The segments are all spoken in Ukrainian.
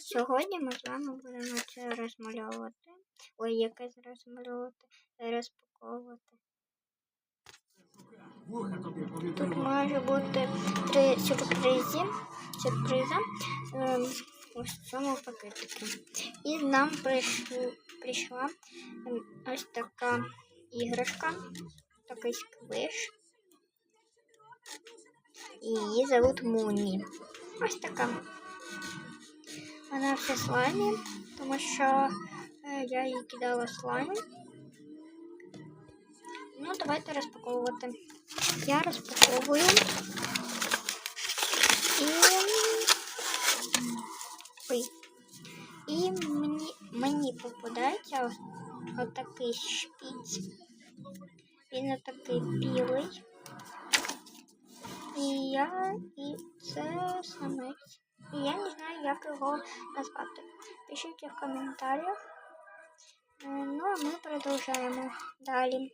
Сьогодні ми з вами будемо це розмальовувати. Ой, якесь розмальовувати, розпаковувати. Тут може бути три сюрпризи, ем, ось в цьому пакетику. І нам прийшла ем, ось така іграшка, такий сквиш. Її зовут Муні. Ось така. Вона вся слаймі, тому що е, я їй кидала слайм. Ну, давайте розпаковувати. Я розпаковую. І. Ой. І мені, мені попадається отакий шпіц. Він отакий білий. І я і це самець. І я не знаю, як його назвати. Пишіть в коментарях. Е, Ну, а ми продовжуємо далі.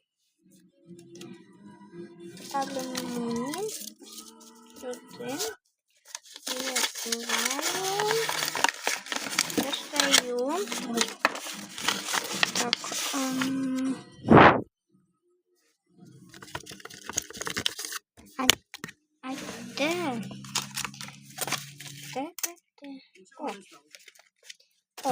Ставлю мені сюди. І відкриваю. Достаю. Ой. Так. ем, О. О,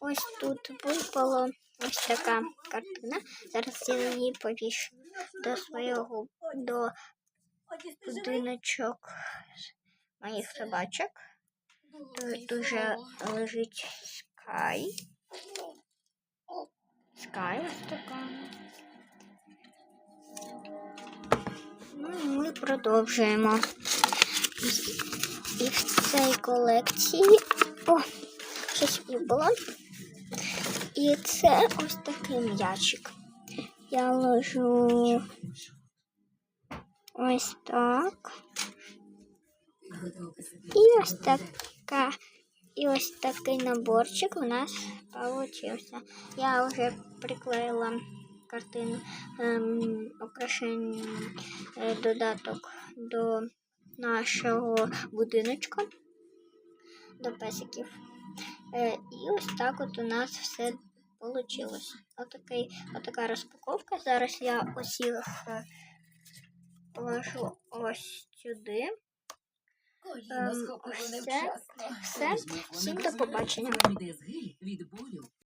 ось тут випало ось така картина. Зараз я її повішу до свого до будиночок моїх собачок. Тут дуже лежить скай. Скай ось така. Ну і ми продовжуємо. І в цій колекції. О, щось випало. І це ось такий м'ячик. Я ложу ось так. І ось така. І ось такий наборчик у нас получився. Я вже приклеїла картину ем, украшень е, додаток до нашого будиночка, до песиків. Е, і ось так от у нас все вийшло. Отакий, отака розпаковка. Зараз я ось їх е, положу ось сюди. Ем, ось це все. Всім до побачення.